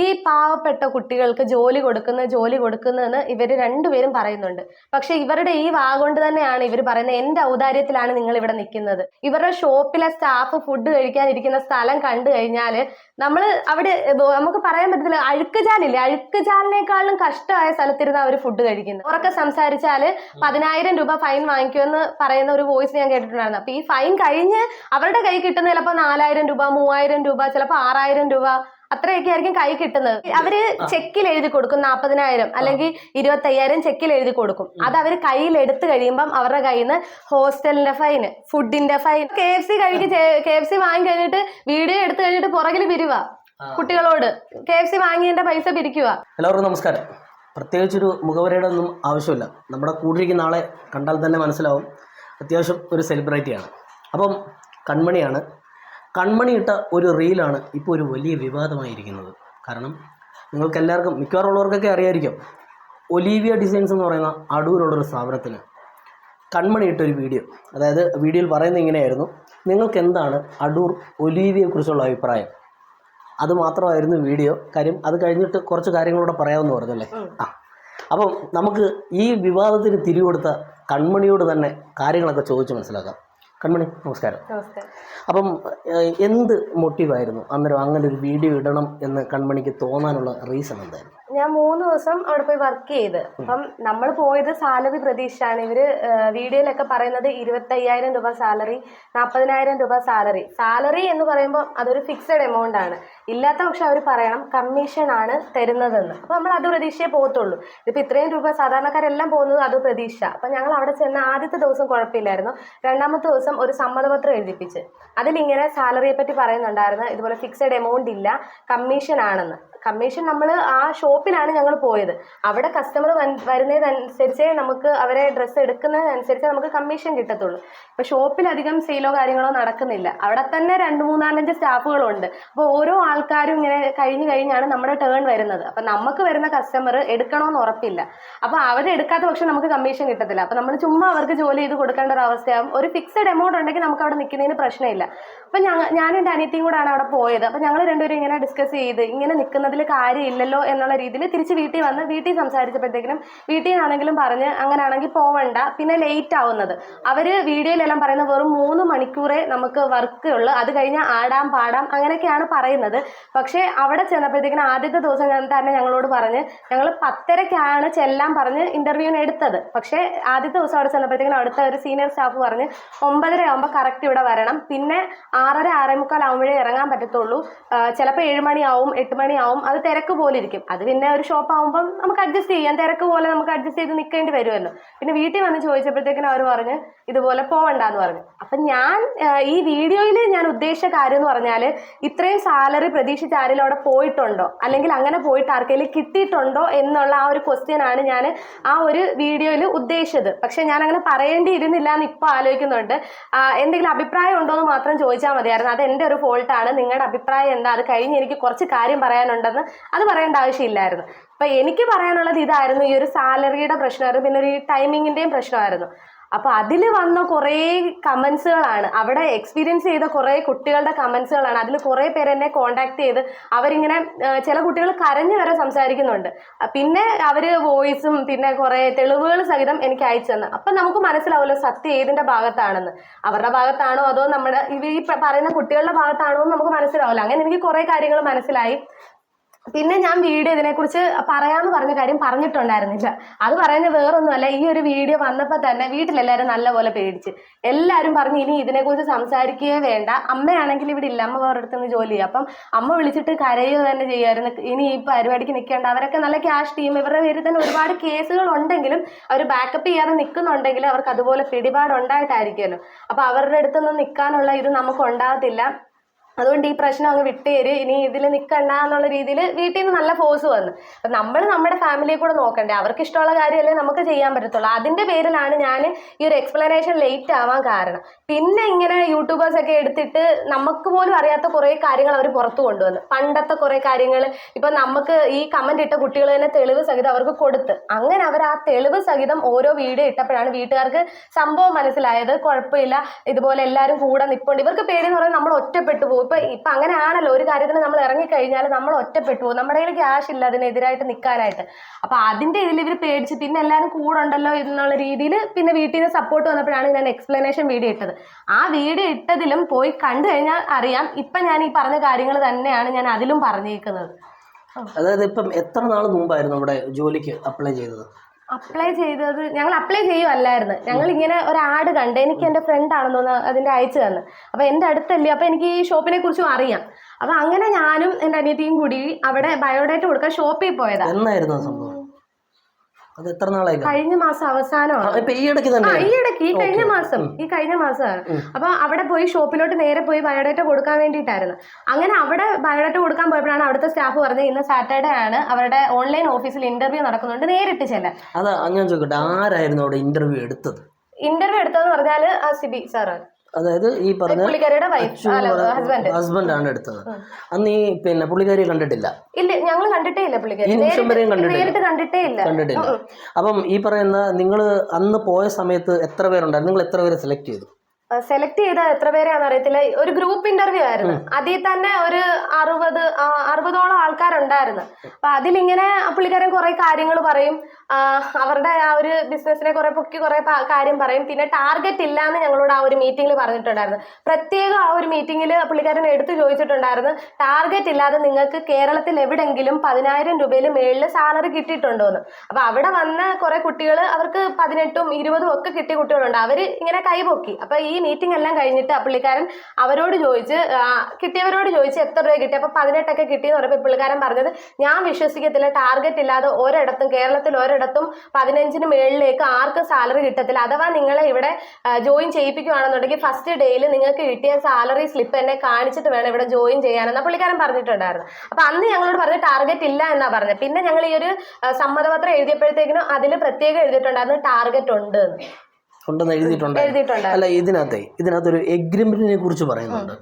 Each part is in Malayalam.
ഈ പാവപ്പെട്ട കുട്ടികൾക്ക് ജോലി കൊടുക്കുന്ന ജോലി കൊടുക്കുന്നതെന്ന് ഇവർ രണ്ടുപേരും പറയുന്നുണ്ട്. പക്ഷെ ഇവരുടെ ഈ വാ കൊണ്ട് തന്നെയാണ് ഇവർ പറയുന്നത് എന്റെ ഔദാര്യത്തിലാണ് നിങ്ങൾ ഇവിടെ നിൽക്കുന്നത്. ഇവരുടെ ഷോപ്പിലെ സ്റ്റാഫ് ഫുഡ് കഴിക്കാനിരിക്കുന്ന സ്ഥലം കണ്ടു കഴിഞ്ഞാൽ നമ്മൾ അവിടെ നമുക്ക് പറയാൻ പറ്റത്തില്ല അഴുക്കുചാലില്ലേ? അഴുക്കുചാലിനേക്കാളും കഷ്ടമായ സ്ഥലത്തിരുന്ന് അവർ ഫുഡ് കഴിക്കുന്നത്. ഉറക്കെ സംസാരിച്ചാൽ പതിനായിരം രൂപ ഫൈൻ വാങ്ങിക്കുമെന്ന് പറയുന്ന ഒരു വോയിസ് ഞാൻ കേട്ടിട്ടുണ്ടായിരുന്നു. അപ്പൊ ഈ ഫൈൻ കഴിഞ്ഞ് അവരുടെ കൈ കിട്ടുന്ന ചിലപ്പോൾ നാലായിരം രൂപ മൂവായിരം രൂപ ചിലപ്പോൾ ആറായിരം രൂപ അത്രയൊക്കെ ആയിരിക്കും കൈ കിട്ടുന്നത്. അവർ ചെക്കിൽ എഴുതി കൊടുക്കും നാൽപ്പതിനായിരം അല്ലെങ്കിൽ ഇരുപത്തി അയ്യായിരം ചെക്കിൽ എഴുതി കൊടുക്കും. അത് അവർ കയ്യിൽ എടുത്തു കഴിയുമ്പം അവരുടെ കയ്യിൽ നിന്ന് ഹോസ്റ്റലിന്റെ ഫൈന് ഫുഡിന്റെ ഫൈൻ. കെ എഫ് സി കഴിക്ക് കെ എഫ് സി വാങ്ങി കഴിഞ്ഞിട്ട് വീഡിയോ എടുത്തു കഴിഞ്ഞിട്ട് പുറകിൽ പിരിവ കുട്ടികളോട്. കെ എഫ് സി വാങ്ങിയതിന്റെ പൈസ പിരിക്കുക എല്ലാവർക്കും നമസ്കാരം. പ്രത്യേകിച്ചൊരു മുഖവരയുടെ ഒന്നും ആവശ്യമില്ല. നമ്മുടെ കൂടിയിരിക്കുന്ന ആളെ കണ്ടാൽ തന്നെ മനസ്സിലാവും. അത്യാവശ്യം ഒരു സെലിബ്രിറ്റിയാണ്. അപ്പം കൺമണിയാണ്. കൺമണി ഇട്ട ഒരു റീലാണ് ഇപ്പോൾ ഒരു വലിയ വിവാദമായിരിക്കുന്നത്. കാരണം നിങ്ങൾക്ക് എല്ലാവർക്കും മിക്കവാറുള്ളവർക്കൊക്കെ അറിയാമായിരിക്കും അറിയായിരിക്കും ഒലീവിയ ഡിസൈൻസ് എന്ന് പറയുന്ന അടൂരുള്ളൊരു സ്ഥാപനത്തിന് കൺമണിയിട്ടൊരു വീഡിയോ. അതായത് വീഡിയോയിൽ പറയുന്നത് ഇങ്ങനെയായിരുന്നു നിങ്ങൾക്ക് എന്താണ് അടൂർ ഒലീവിയെക്കുറിച്ചുള്ള അഭിപ്രായം? അത് മാത്രമായിരുന്നു വീഡിയോ. കാര്യം അത് കഴിഞ്ഞിട്ട് കുറച്ച് കാര്യങ്ങളൂടെ പറയാമെന്ന് പറഞ്ഞല്ലേ? ആ. അപ്പം നമുക്ക് ഈ വിവാദത്തിന് തിരികൊടുത്ത കൺമണിയോട് തന്നെ കാര്യങ്ങളൊക്കെ ചോദിച്ച് മനസ്സിലാക്കാം. കൺമണി നമസ്കാരം. അപ്പം എന്ത് മോട്ടീവായിരുന്നു അന്നേരം അങ്ങനെ ഒരു വീഡിയോ ഇടണം എന്ന് കൺമണിക്ക് തോന്നാനുള്ള റീസൺ എന്തായിരുന്നു? ഞാൻ മൂന്ന് ദിവസം അവിടെ പോയി വർക്ക് ചെയ്ത്. അപ്പം നമ്മൾ പോയത് സാലറി പ്രതീക്ഷയാണ്. ഇവർ വീഡിയോയിലൊക്കെ പറയുന്നത് ഇരുപത്തി അയ്യായിരം രൂപ സാലറി നാൽപ്പതിനായിരം രൂപ സാലറി. സാലറി എന്ന് പറയുമ്പോൾ അതൊരു ഫിക്സഡ് എമൗണ്ട് ആണ്. ഇല്ലാത്ത പക്ഷെ അവർ പറയണം കമ്മീഷൻ ആണ് തരുന്നതെന്ന്. അപ്പൊ നമ്മൾ അത് പ്രതീക്ഷയെ പോകത്തുള്ളൂ. ഇതിപ്പോ ഇത്രയും രൂപ സാധാരണക്കാരെല്ലാം പോകുന്നത് അത് പ്രതീക്ഷ. അപ്പൊ ഞങ്ങൾ അവിടെ ചെന്ന ആദ്യത്തെ ദിവസം കുഴപ്പമില്ലായിരുന്നു. രണ്ടാമത്തെ ദിവസം ഒരു സമ്മതപത്രം എഴുതിപ്പിച്ച്. അതിലിങ്ങനെ സാലറിയെ പറ്റി പറയുന്നുണ്ടായിരുന്നു. ഇതുപോലെ ഫിക്സഡ് എമൗണ്ട് ഇല്ല കമ്മീഷൻ ആണെന്ന്. കമ്മീഷൻ നമ്മൾ ആ ഷോപ്പിലാണ് ഞങ്ങൾ പോയത്. അവിടെ കസ്റ്റമർ വരുന്നതനുസരിച്ചേ നമുക്ക് അവരെ ഡ്രസ്സ് എടുക്കുന്നതിനനുസരിച്ച് നമുക്ക് കമ്മീഷൻ കിട്ടത്തുള്ളൂ. ഇപ്പൊ ഷോപ്പിൽ അധികം സെയിലോ കാര്യങ്ങളോ നടക്കുന്നില്ല. അവിടെ തന്നെ രണ്ട് മൂന്നാലഞ്ച് സ്റ്റാഫുകളുണ്ട്. അപ്പോൾ ഓരോ ആൾക്കാരും ഇങ്ങനെ കഴിഞ്ഞ് കഴിഞ്ഞാണ് നമ്മുടെ ടേൺ വരുന്നത്. അപ്പൊ നമുക്ക് വരുന്ന കസ്റ്റമർ എടുക്കണമെന്ന് ഉറപ്പില്ല. അപ്പൊ അവരെടുക്കാത്ത പക്ഷെ നമുക്ക് കമ്മീഷൻ കിട്ടത്തില്ല. അപ്പൊ നമ്മൾ ചുമ്മാ അവർക്ക് ജോലി ചെയ്ത് കൊടുക്കേണ്ട ഒരു അവസ്ഥയാകും ഒരു ഫിക്സഡ് എമൗണ്ട് ഉണ്ടെങ്കിൽ നമുക്ക് അവിടെ നിൽക്കുന്നതിന് പ്രശ്നമില്ല. അപ്പൊ ഞാൻ എന്റെ അനിയത്തിയും കൂടാണ് അവിടെ പോയത്. അപ്പൊ ഞങ്ങൾ രണ്ടുപേരും ഇങ്ങനെ ഡിസ്കസ് ചെയ്ത് ഇങ്ങനെ നിൽക്കുന്നതിൽ കാര്യമില്ലല്ലോ എന്നുള്ള രീതിയിൽ തിരിച്ച് വീട്ടിൽ വന്ന് വീട്ടിൽ സംസാരിച്ചപ്പോഴത്തേക്കിനും വീട്ടിൽ നിന്നാണെങ്കിലും പറഞ്ഞ് അങ്ങനെയാണെങ്കിൽ പോവണ്ട പിന്നെ ലേറ്റ് ആവുന്നത്. അവർ വീഡിയോയിലെല്ലാം പറയുന്നത് വെറും മൂന്ന് മണിക്കൂറേ നമുക്ക് വർക്ക് ഉള്ളു. അത് കഴിഞ്ഞ് ആടാം പാടാം അങ്ങനെയൊക്കെയാണ് പറയുന്നത്. പക്ഷേ അവിടെ ചെന്നപ്പോഴത്തേക്കിനും ആദ്യത്തെ ദിവസം തന്നെ ഞങ്ങളോട് പറഞ്ഞ് ഞങ്ങൾ പത്തരക്കാണ് ചെല്ലാം പറഞ്ഞ് ഇന്റർവ്യൂവിന് എടുത്തത്. പക്ഷേ ആദ്യത്തെ ദിവസം അവിടെ ചെന്നപ്പോഴത്തേക്കിനും അവിടുത്തെ ഒരു സീനിയർ സ്റ്റാഫ് പറഞ്ഞ് ഒമ്പതര ആകുമ്പോൾ കറക്റ്റ് ഇവിടെ വരണം. പിന്നെ ആറര ആറേ മുക്കാൽ ആകുമ്പോഴേ ഇറങ്ങാൻ പറ്റത്തുള്ളൂ. ചിലപ്പോൾ ഏഴ് മണിയാവും എട്ട് മണിയാവും അത് തിരക്ക് പോലെ ഇരിക്കും. അത് പിന്നെ ഒരു ഷോപ്പ് ആകുമ്പം നമുക്ക് അഡ്ജസ്റ്റ് ചെയ്യാം. തിരക്ക് പോലെ നമുക്ക് അഡ്ജസ്റ്റ് ചെയ്ത് നിൽക്കേണ്ടി വരുമല്ലോ. പിന്നെ വീട്ടിൽ വന്ന് ചോദിച്ചപ്പോഴത്തേക്കിനും അവർ പറഞ്ഞ് ഇതുപോലെ പോവണ്ടെന്ന് പറഞ്ഞു. അപ്പം ഞാൻ ഈ വീഡിയോയിൽ ഞാൻ ഉദ്ദേശിച്ച കാര്യം എന്ന് പറഞ്ഞാൽ ഇത്രയും സാലറി പ്രതീക്ഷിച്ച് ആരെങ്കിലും അവിടെ പോയിട്ടുണ്ടോ? അല്ലെങ്കിൽ അങ്ങനെ പോയിട്ട് ആർക്കെങ്കിലും കിട്ടിയിട്ടുണ്ടോ എന്നുള്ള ആ ഒരു ക്വസ്റ്റ്യൻ ആണ് ഞാൻ ആ ഒരു വീഡിയോയിൽ ഉദ്ദേശിച്ചത്. പക്ഷെ ഞാൻ അങ്ങനെ പറയേണ്ടിയിരുന്നില്ല എന്ന് ഇപ്പോൾ ആലോചിക്കുന്നുണ്ട് എന്തെങ്കിലും അഭിപ്രായം ഉണ്ടോ എന്ന് മാത്രം ചോദിച്ചാൽ മതിയായിരുന്നു. അത് എന്റെ ഒരു ഫോൾട്ടാണ് നിങ്ങളുടെ അഭിപ്രായം എന്താ? അത് കഴിഞ്ഞ് എനിക്ക് കുറച്ച് കാര്യം പറയാനുണ്ടെന്ന് അത് പറയേണ്ട ആവശ്യമില്ലായിരുന്നു. അപ്പൊ എനിക്ക് പറയാനുള്ളത് ഇതായിരുന്നു. ഈ ഒരു സാലറിയുടെ പ്രശ്നമായിരുന്നു. പിന്നെ ഒരു ടൈമിങ്ങിന്റെയും പ്രശ്നമായിരുന്നു. അപ്പൊ അതിൽ വന്ന കുറേ കമന്റ്സുകളാണ് അവിടെ എക്സ്പീരിയൻസ് ചെയ്ത കുറേ കുട്ടികളുടെ കമന്റ്സുകളാണ് അതിൽ കുറേ പേര് എന്നെ കോണ്ടാക്ട് ചെയ്ത് അവരിങ്ങനെ ചില കുട്ടികൾ കരഞ്ഞു വരെ സംസാരിക്കുന്നുണ്ട്. പിന്നെ അവർ വോയിസും പിന്നെ കുറേ തെളിവുകൾ സഹിതം എനിക്ക് അയച്ചു തന്നു. അപ്പൊ നമുക്ക് മനസ്സിലാവുമല്ലോ സത്യം ഏതിന്റെ ഭാഗത്താണെന്ന്. അവരുടെ ഭാഗത്താണോ അതോ നമ്മുടെ ഈ പറയുന്ന കുട്ടികളുടെ ഭാഗത്താണോ എന്ന് നമുക്ക് മനസ്സിലാവില്ല. അങ്ങനെ എനിക്ക് കുറേ കാര്യങ്ങൾ മനസ്സിലായി. പിന്നെ ഞാൻ വീഡിയോ ഇതിനെക്കുറിച്ച് പറയാന്ന് പറഞ്ഞ കാര്യം പറഞ്ഞിട്ടുണ്ടായിരുന്നില്ല. അത് പറയുന്നത് വേറൊന്നുമല്ല ഈ ഒരു വീഡിയോ വന്നപ്പോൾ തന്നെ വീട്ടിലെല്ലാവരും നല്ലപോലെ പേടിച്ച്. എല്ലാവരും പറഞ്ഞു ഇനി ഇതിനെക്കുറിച്ച് സംസാരിക്കുകയേ വേണ്ട. അമ്മയാണെങ്കിൽ ഇവിടെ ഇല്ല അമ്മ വേറെടുത്ത് നിന്ന് ജോലി ചെയ്യുക അപ്പം അമ്മ വിളിച്ചിട്ട് കരയുക തന്നെ ചെയ്യുമായിരുന്നു. ഇനി ഈ പരിപാടിക്ക് നിൽക്കേണ്ട അവരൊക്കെ നല്ല ക്യാഷ് ടീം. ഇവരുടെ പേരിൽ തന്നെ ഒരുപാട് കേസുകൾ ഉണ്ടെങ്കിലും അവർ ബാക്കപ്പ് ചെയ്യാതെ നിൽക്കുന്നുണ്ടെങ്കിലും അവർക്ക് അതുപോലെ പിടിപാട് ഉണ്ടായിട്ടായിരിക്കുമല്ലോ അപ്പോൾ അവരുടെ അടുത്തൊന്നും നിൽക്കാനുള്ള ഇത് നമുക്ക് ഉണ്ടാകത്തില്ല. അതുകൊണ്ട് ഈ പ്രശ്നം അങ്ങ് വിട്ടേര് ഇനി ഇതിൽ നിൽക്കണ്ട എന്നുള്ള രീതിയിൽ വീട്ടിൽ നിന്ന് നല്ല ഫോഴ്സ് വന്നു. അപ്പം നമ്മൾ നമ്മുടെ ഫാമിലിയെ കൂടെ നോക്കണ്ടേ. അവർക്ക് ഇഷ്ടമുള്ള കാര്യമല്ലേ നമുക്ക് ചെയ്യാൻ പറ്റത്തുള്ളൂ. അതിന്റെ പേരിലാണ് ഞാൻ ഈ ഒരു എക്സ്പ്ലനേഷൻ ലേറ്റ് ആവാൻ കാരണം. പിന്നെ ഇങ്ങനെ യൂട്യൂബേഴ്സ് ഒക്കെ എടുത്തിട്ട് നമുക്ക് പോലും അറിയാത്ത കുറേ കാര്യങ്ങൾ അവർ പുറത്തു കൊണ്ടുവന്നു. പണ്ടത്തെ കുറേ കാര്യങ്ങൾ ഇപ്പം നമുക്ക് ഈ കമന്റ് ഇട്ട കുട്ടികൾ തന്നെ തെളിവ് സഹിതം അവർക്ക് കൊടുത്ത്. അങ്ങനെ അവർ ആ തെളിവ് സഹിതം ഓരോ വീഡിയോ ഇട്ടപ്പോഴാണ് വീട്ടുകാർക്ക് സംഭവം മനസ്സിലായത്. കുഴപ്പമില്ല. ഇതുപോലെ എല്ലാവരും കൂടെ നിൽപ്പുണ്ട് ഇവർക്ക് പേടിയെന്ന് പറയുന്നത് നമ്മൾ ഒറ്റപ്പെട്ടു പോകും ഇപ്പൊ ഇപ്പൊ അങ്ങനെ ആണല്ലോ ഒരു കാര്യത്തിന് നമ്മൾ ഇറങ്ങിക്കഴിഞ്ഞാൽ നമ്മൾ ഒറ്റപ്പെട്ടു പോകും. നമ്മുടെ കയ്യിൽ ക്യാഷ് ഇല്ല അതിനെതിരായിട്ട് നിൽക്കാനായിട്ട് അപ്പൊ അതിന്റെ ഇതിൽ ഇവർ പേടിച്ച് പിന്നെ എല്ലാവരും കൂടെ ഉണ്ടല്ലോ എന്നുള്ള രീതിയിൽ പിന്നെ വീട്ടിൽ നിന്ന് സപ്പോർട്ട് വന്നപ്പോഴാണ് ഞാൻ എക്സ്പ്ലനേഷൻ വീഡിയോ ഇട്ടത്. ആ വീഡിയോ ഇട്ടതിലും പോയി കണ്ടു കഴിഞ്ഞാൽ അറിയാം. ഇപ്പൊ ഞാൻ ഈ പറഞ്ഞ കാര്യങ്ങൾ തന്നെയാണ് ഞാൻ അതിലും പറഞ്ഞേക്കുന്നത് അതായത് ഇപ്പം എത്ര നാൾ മുമ്പായിരുന്നു നമ്മുടെ ജോലിക്ക് അപ്ലൈ ചെയ്തത്? അപ്ലൈ ചെയ്തത് ഞങ്ങൾ അപ്ലൈ ചെയ്യുമല്ലായിരുന്നു ഞങ്ങൾ ഇങ്ങനെ ഒരു ആഡ് കണ്ട് എനിക്ക് എന്റെ ഫ്രണ്ട് ആണെന്ന് തോന്നുന്നു അതിന്റെ അയച്ചു തന്നു. അപ്പോൾ എന്റെ അടുത്തല്ലേ അപ്പോൾ എനിക്ക് ഈ ഷോപ്പിനെ കുറിച്ചും അറിയാം. അപ്പോൾ അങ്ങനെ ഞാനും എന്റെ അനിയത്തിയും കൂടി അവിടെ ബയോഡേറ്റ കൊടുക്കാൻ ഷോപ്പിൽ പോയതാണ് സംഭവം? അത് എത്ര നാളായി കഴിഞ്ഞ മാസം അവസാനമാണ്. ഈ ഇടയ്ക്ക് ഈ കഴിഞ്ഞ മാസം ഈ കഴിഞ്ഞ മാസമാണ്. അപ്പൊ അവിടെ പോയി ഷോപ്പിലോട്ട് നേരെ പോയി ബയോഡേറ്റ കൊടുക്കാൻ വേണ്ടിയിട്ടായിരുന്നു. അങ്ങനെ അവിടെ ബയോഡേറ്റ കൊടുക്കാൻ പോയപ്പോഴാണ് അവിടുത്തെ സ്റ്റാഫ് പറഞ്ഞത് ഇന്ന് സാറ്റർഡേ ആണ് അവരുടെ ഓൺലൈൻ ഓഫീസിൽ ഇന്റർവ്യൂ നടക്കുന്നുണ്ട് നേരിട്ട് ചെല്ലാൻ. അതാ ഞാൻ ചോദിക്കട്ടെ ആരായിരുന്നു അവിടെ ഇന്റർവ്യൂ എടുത്തത്? ഇന്റർവ്യൂ എടുത്തതെന്ന് പറഞ്ഞാൽ സിബി സാറാണ്. അതായത് ഈ പറഞ്ഞ ഹസ്ബൻഡാണ് എടുത്തത്. അന്ന് ഈ പിന്നെ പുള്ളിക്കാരിയെ കണ്ടിട്ടില്ല. ഇല്ല ഞങ്ങൾ കണ്ടിട്ടേ ഇല്ല പുള്ളിക്കാരി. നിമിഷം കണ്ടിട്ടില്ല. കണ്ടിട്ടേ ഇല്ല. കണ്ടിട്ടില്ല. അപ്പം ഈ പറയുന്ന നിങ്ങൾ അന്ന് പോയ സമയത്ത് എത്ര പേരുണ്ടായിരുന്നു? നിങ്ങൾ എത്ര പേരെ സെലക്ട് ചെയ്തു? സെലക്ട് ചെയ്ത എത്ര പേരെയാണെന്ന് അറിയത്തില്ല. ഒരു ഗ്രൂപ്പ് ഇന്റർവ്യൂ ആയിരുന്നു. അതിൽ തന്നെ ഒരു അറുപത് അറുപതോളം ആൾക്കാരുണ്ടായിരുന്നു. അപ്പൊ അതിലിങ്ങനെ പുള്ളിക്കാരൻ കുറെ കാര്യങ്ങൾ പറയും. അവരുടെ ആ ഒരു ബിസിനസിനെ കുറെ പൊക്കി കുറെ കാര്യം പറയും. പിന്നെ ടാർഗറ്റ് ഇല്ല എന്ന് ഞങ്ങളോട് ആ ഒരു മീറ്റിംഗിൽ പറഞ്ഞിട്ടുണ്ടായിരുന്നു. പ്രത്യേകം ആ ഒരു മീറ്റിംഗിൽ പുള്ളിക്കാരൻ എടുത്തു ചോദിച്ചിട്ടുണ്ടായിരുന്നു. ടാർഗറ്റ് ഇല്ലാതെ നിങ്ങൾക്ക് കേരളത്തിൽ എവിടെങ്കിലും പതിനായിരം രൂപയിൽ മേളിൽ സാലറി കിട്ടിയിട്ടുണ്ടോ എന്ന് അപ്പൊ അവിടെ വന്ന കുറെ കുട്ടികൾ അവർക്ക് പതിനെട്ടും ഇരുപതും ഒക്കെ കിട്ടിയ കുട്ടികളുണ്ട്. അവർ ഇങ്ങനെ കൈപൊക്കി അപ്പൊ ഈ മീറ്റിംഗ് എല്ലാം കഴിഞ്ഞിട്ട് പുള്ളിക്കാരൻ അവരോട് ചോദിച്ച് കിട്ടിയവരോട് ചോദിച്ച് എത്ര രൂപ കിട്ടി അപ്പൊ പതിനെട്ടൊക്കെ കിട്ടിയെന്ന് പറയുമ്പോൾ പുള്ളിക്കാരൻ പറഞ്ഞത് ഞാൻ വിശ്വസിക്കത്തില്ല ടാർഗറ്റ് ഇല്ലാതെ ഒരിടത്തും കേരളത്തിൽ ഒരിടത്തും പതിനഞ്ചിന് മേളിലേക്ക് ആർക്കും സാലറി കിട്ടത്തില്ല. അഥവാ നിങ്ങളെ ഇവിടെ ജോയിൻ ചെയ്യിപ്പിക്കുകയാണെന്നുണ്ടെങ്കിൽ ഫസ്റ്റ് ഡേയിൽ നിങ്ങൾക്ക് കിട്ടിയ സാലറി സ്ലിപ്പ് എന്നെ കാണിച്ചിട്ട് വേണം ഇവിടെ ജോയിൻ ചെയ്യാനെന്ന്. പുള്ളിക്കാരൻ പറഞ്ഞിട്ടുണ്ടായിരുന്നു. അപ്പൊ അന്ന് ഞങ്ങളോട് പറഞ്ഞ ടാർഗറ്റ് ഇല്ല എന്നാ പറഞ്ഞത്. പിന്നെ ഞങ്ങൾ ഈ ഒരു സമ്മതപത്രം എഴുതിയപ്പോഴത്തേക്കിനും അതിൽ പ്രത്യേകം എഴുതിയിട്ടുണ്ടായിരുന്നു ടാർഗറ്റ് ഉണ്ട്. ഉണ്ടെന്ന് എഴുതിയിട്ടുണ്ട്. അല്ല ഇതിനകത്തെ ഇതിനകത്ത് ഒരു എഗ്രിമെന്റിനെ കുറിച്ച് പറയുന്നുണ്ട്.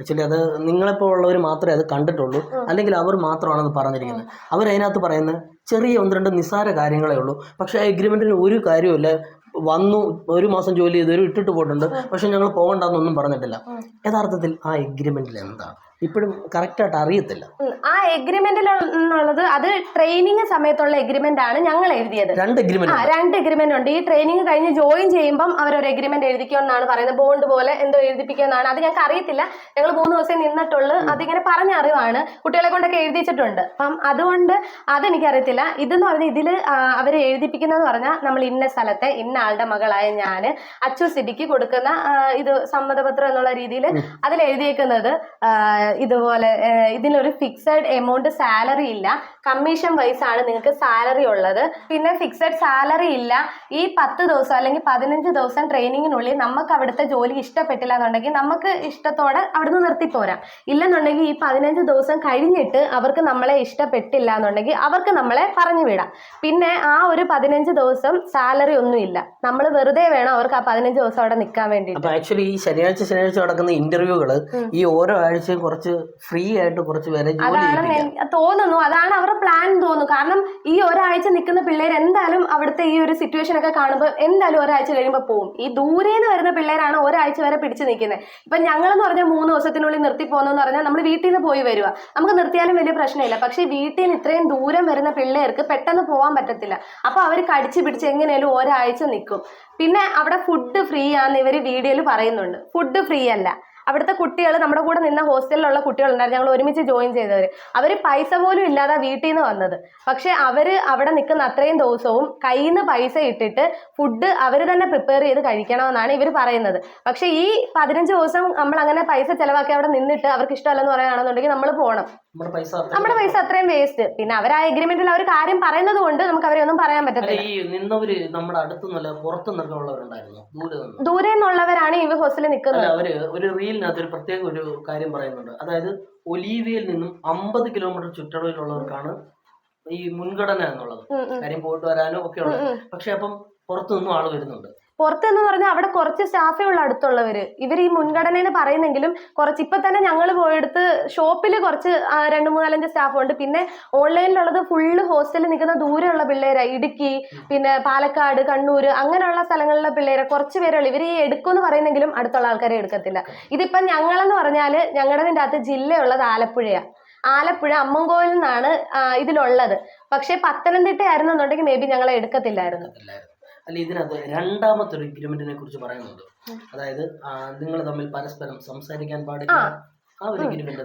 ആക്ച്വലി അത് നിങ്ങളെപ്പോൾ ഉള്ളവർ മാത്രമേ അത് കണ്ടിട്ടുള്ളൂ. അല്ലെങ്കിൽ അവർ മാത്രമാണെന്ന് പറഞ്ഞിരിക്കുന്നത്. അവർ അതിനകത്ത് പറയുന്നത് ചെറിയ ഒന്ന് രണ്ട് നിസ്സാര കാര്യങ്ങളേ ഉള്ളൂ. പക്ഷേ ആ എഗ്രിമെന്റിന് ഒരു കാര്യമില്ല വന്നു ഒരു മാസം ജോലി ചെയ്തു ഒരു ഇട്ടിട്ട് പോയിട്ടുണ്ട്. പക്ഷെ ഞങ്ങൾ പോകണ്ടെന്നൊന്നും പറഞ്ഞിട്ടില്ല. യഥാർത്ഥത്തിൽ ആ എഗ്രിമെന്റിൽ എന്താണ്? ഇപ്പോഴും കറക്റ്റായിട്ട് അറിയത്തില്ല. ആ എഗ്രിമെന്റിൽ എന്നുള്ളത് അത് ട്രെയിനിങ് സമയത്തുള്ള എഗ്രിമെന്റ് ആണ് ഞങ്ങൾ എഴുതിയത്. രണ്ട് ആ എഗ്രിമെന്റ് രണ്ട് എഗ്രിമെന്റ് ഉണ്ട്. ഈ ട്രെയിനിങ് കഴിഞ്ഞ് ജോയിൻ ചെയ്യുമ്പോൾ അവർ ഒരു എഗ്രിമെന്റ് എഴുതിക്കുമെന്നാണ് പറയുന്നത്. ബോണ്ട് പോലെ എന്തോ എഴുതിപ്പിക്കുമെന്നാണ് അത് ഞങ്ങൾക്ക് അറിയത്തില്ല. ഞങ്ങൾ മൂന്ന് ദിവസം നിന്നിട്ടുള്ളൂ. അതിങ്ങനെ പറഞ്ഞ അറിവാണ്. കുട്ടികളെ കൊണ്ടൊക്കെ എഴുതിച്ചിട്ടുണ്ട്. അപ്പം അതുകൊണ്ട് അതെനിക്കറിയത്തില്ല. ഇതെന്ന് പറഞ്ഞാൽ ഇതിൽ അവർ എഴുതിപ്പിക്കുന്നതെന്ന് പറഞ്ഞാൽ നമ്മൾ ഇന്ന സ്ഥലത്തെ ഇന്ന ആളുടെ മകളായ ഞാൻ അച്ചു സിഡിക്ക് കൊടുക്കുന്ന ഇത് സമ്മതപത്രം എന്നുള്ള രീതിയിൽ അതിൽ എഴുതിയേക്കുന്നത് ഇതുപോലെ ഇതിനൊരു ഫിക്സഡ് എമൗണ്ട് സാലറി ഇല്ല. കമ്മീഷൻ വൈസ് ആണ് നിങ്ങൾക്ക് സാലറി ഉള്ളത്. പിന്നെ ഫിക്സഡ് സാലറി ഇല്ല. ഈ പത്ത് ദിവസം അല്ലെങ്കിൽ പതിനഞ്ച് ദിവസം ട്രെയിനിങ്ങിനുള്ളിൽ നമുക്ക് അവിടുത്തെ ജോലി ഇഷ്ടപ്പെട്ടില്ല എന്നുണ്ടെങ്കിൽ നമുക്ക് ഇഷ്ടത്തോടെ അവിടുന്ന് നിർത്തിപ്പോരാം ഇല്ലെന്നുണ്ടെങ്കിൽ ഈ പതിനഞ്ച് ദിവസം കഴിഞ്ഞിട്ട് അവർക്ക് നമ്മളെ ഇഷ്ടപ്പെട്ടില്ല എന്നുണ്ടെങ്കിൽ അവർക്ക് നമ്മളെ പറഞ്ഞു വിടാം. പിന്നെ ആ ഒരു പതിനഞ്ച് ദിവസം സാലറി ഒന്നുമില്ല നമ്മൾ വെറുതെ വേണം അവർക്ക് ആ പതിനഞ്ച് ദിവസം അവിടെ നിൽക്കാൻ വേണ്ടി ആക്ച്വലി ഈ ശനിയാഴ്ച ശനിയാഴ്ച നടക്കുന്ന ഇന്റർവ്യൂകൾ ഈ ഓരോ ആഴ്ചയും കുറച്ച് ഫ്രീ ആയിട്ട് കുറച്ച് പേരെ ജോലി ചെയ്യിപ്പിക്കാം. തോന്നുന്നു. അതാണ് അവരുടെ പ്ലാൻ തോന്നുന്നു. കാരണം ഈ ഒരാഴ്ച നിൽക്കുന്ന പിള്ളേർ എന്തായാലും അവിടുത്തെ ഈ ഒരു സിറ്റുവേഷൻ ഒക്കെ കാണുമ്പോൾ എന്തായാലും ഒരാഴ്ച കഴിയുമ്പോൾ പോകും ഈ ദൂരേന്ന് വരുന്ന പിള്ളേരാണ് ഒരാഴ്ച വരെ പിടിച്ചു നിൽക്കുന്നത് ഇപ്പൊ ഞങ്ങളെന്ന് പറഞ്ഞാൽ മൂന്ന് ദിവസത്തിനുള്ളിൽ നിർത്തി പോകുന്നതെന്ന് പറഞ്ഞാൽ നമ്മൾ വീട്ടിൽ നിന്ന് പോയി വരിക. നമുക്ക് നിർത്തിയാലും വലിയ പ്രശ്നമില്ല. പക്ഷെ വീട്ടിൽ നിന്ന് ഇത്രയും ദൂരം വരുന്ന പിള്ളേർക്ക് പെട്ടെന്ന് പോകാൻ പറ്റത്തില്ല. അപ്പൊ അവർ കടിച്ചു പിടിച്ച് എങ്ങനെയാലും ഒരാഴ്ച നിൽക്കും. പിന്നെ അവിടെ ഫുഡ് ഫ്രീ ആണെന്ന് ഇവർ വീഡിയോയിൽ പറയുന്നുണ്ട്. ഫുഡ് ഫ്രീ അല്ല. അവിടുത്തെ കുട്ടികൾ നമ്മുടെ കൂടെ നിന്ന ഹോസ്റ്റലിലുള്ള കുട്ടികളുണ്ടായിരുന്നു. ഞങ്ങൾ ഒരുമിച്ച് ജോയിൻ ചെയ്തവർ അവർ പൈസ പോലും ഇല്ലാതെ വീട്ടിൽ നിന്ന് വന്നത്. പക്ഷെ അവർ അവിടെ നിൽക്കുന്ന അത്രയും ദിവസവും കയ്യിൽ നിന്ന് പൈസ ഇട്ടിട്ട് ഫുഡ് അവർ തന്നെ പ്രിപ്പയർ ചെയ്ത് കഴിക്കണമെന്നാണ് ഇവർ പറയുന്നത്. പക്ഷേ ഈ പതിനഞ്ച് ദിവസം നമ്മൾ അങ്ങനെ പൈസ ചിലവാക്കി അവിടെ നിന്നിട്ട് അവർക്ക് ഇഷ്ടമല്ലെന്ന് പറയുകയാണെന്നുണ്ടെങ്കിൽ നമ്മൾ പോകണം നമ്മുടെ പൈസ അത്രയും വേസ്റ്റ് പിന്നെ അവർ ആ എഗ്രിമെന്റിൽ അവർ കാര്യം പറയുന്നത് കൊണ്ട് നമുക്ക് അവരെ ഒന്നും പറയാൻ പറ്റത്തില്ല. ഈ നിന്നവര് നമ്മുടെ അടുത്തുനിന്നല്ല പുറത്തു നിന്നുള്ളവരുണ്ടായിരുന്നു ദൂരെ നിന്ന്? നിന്നുള്ളവരാണ് ഈ ഹോസ്റ്റലിൽ നിൽക്കുന്നത്. അവർ ഒരു റീലിനകത്ത് ഒരു പ്രത്യേക ഒരു കാര്യം പറയുന്നുണ്ട്. അതായത് ഒലീവിയയിൽ നിന്നും അമ്പത് കിലോമീറ്റർ ചുറ്റളവിലുള്ളവർക്കാണ് ഈ മുൻഗണന എന്നുള്ളത്. കാര്യം പോയിട്ട് വരാനും ഒക്കെ ഉള്ളത്. പക്ഷെ അപ്പം പുറത്തുനിന്നും ആൾ വരുന്നുണ്ട്. പുറത്തെന്ന് പറഞ്ഞാൽ അവിടെ കുറച്ച് സ്റ്റാഫേ ഉള്ളൂ അടുത്തുള്ളവര്. ഇവർ ഈ മുൻഗണനയെന്ന് പറയുന്നെങ്കിലും കുറച്ച് ഇപ്പൊ തന്നെ ഞങ്ങൾ പോയെടുത്ത് ഷോപ്പിൽ കുറച്ച് രണ്ട് മൂന്നാലഞ്ച് സ്റ്റാഫ് ഉണ്ട്. പിന്നെ ഓൺലൈനിലുള്ളത് ഫുള്ള് ഹോസ്റ്റലിൽ നിൽക്കുന്ന ദൂരെയുള്ള പിള്ളേരാ. ഇടുക്കി പിന്നെ പാലക്കാട് കണ്ണൂർ അങ്ങനെയുള്ള സ്ഥലങ്ങളിലെ പിള്ളേരെ. കുറച്ച് പേരേ ഇവർ ഈ എടുക്കുമെന്ന് പറയുന്നെങ്കിലും അടുത്തുള്ള ആൾക്കാരെ എടുക്കത്തില്ല. ഇതിപ്പം ഞങ്ങളെന്ന് പറഞ്ഞാൽ ഞങ്ങളുടെ അകത്ത് ജില്ലയുള്ളത് ആലപ്പുഴയാണ് ആലപ്പുഴ അമ്മങ്കോയിൽ നിന്നാണ് ഇതിലുള്ളത്. പക്ഷെ പത്തനംതിട്ട ആയിരുന്നെന്നുണ്ടെങ്കിൽ മേ ബി ഞങ്ങളെ എടുക്കത്തില്ലായിരുന്നു. അല്ല ഇതിനകത്ത് രണ്ടാമത്തെ ഒരു എഗ്രിമെന്റിനെ കുറിച്ച് പറയുന്നുണ്ട്. അതായത് നിങ്ങൾ തമ്മിൽ പരസ്പരം സംസാരിക്കാൻ പാടില്ല.